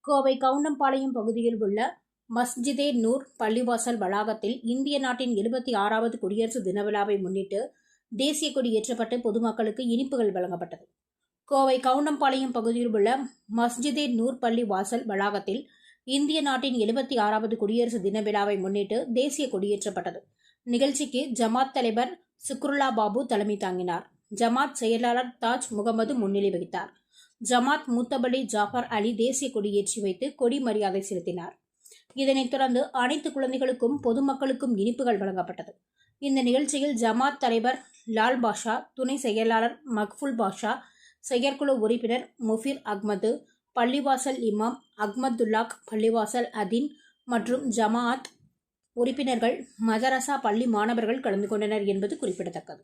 கோவை கவுண்டம்பாளையம் பகுதியில் உள்ள மஸ்ஜிதே நூர் பள்ளிவாசல் வளாகத்தில் இந்திய நாட்டின் எழுபத்தி ஆறாவது குடியரசு தின விழாவை முன்னிட்டு தேசிய கொடி ஏற்றப்பட்டு பொதுமக்களுக்கு இனிப்புகள் வழங்கப்பட்டது. கோவை கவுண்டம்பாளையம் பகுதியில் உள்ள மஸ்ஜிதே நூர் பள்ளி வாசல் வளாகத்தில் இந்திய நாட்டின் எழுபத்தி ஆறாவது குடியரசு தின விழாவை முன்னிட்டு தேசிய கொடியேற்றப்பட்டது நிகழ்ச்சிக்கு ஜமாத் தலைவர் சுக்ருல்லா பாபு தலைமை தாங்கினார். ஜமாத் செயலாளர் தாஜ் முகமது முன்னிலை வகித்தார். ஜமாத் மூத்தபலி ஜாஃபர் அலி தேசிய கொடியேற்றி வைத்து கொடி மரியாதை செலுத்தினார். இதனைத் தொடர்ந்து அனைத்து குழந்தைகளுக்கும் பொதுமக்களுக்கும் இனிப்புகள் வழங்கப்பட்டது. இந்த நிகழ்ச்சியில் ஜமாத் தலைவர் லால் பாஷா துணை செயலாளர் மக்ஃபுல் பாஷா செயற்குழு உறுப்பினர் முஃபிர் அஹ்மது பள்ளிவாசல் இமாம் அஹ்மதுல்லாக் பள்ளிவாசல் அதீன் மற்றும் ஜமாஅத் உறுப்பினர்கள் மதரசா பள்ளி மாணவர்கள் கலந்து கொண்டனர் என்பது குறிப்பிடத்தக்கது.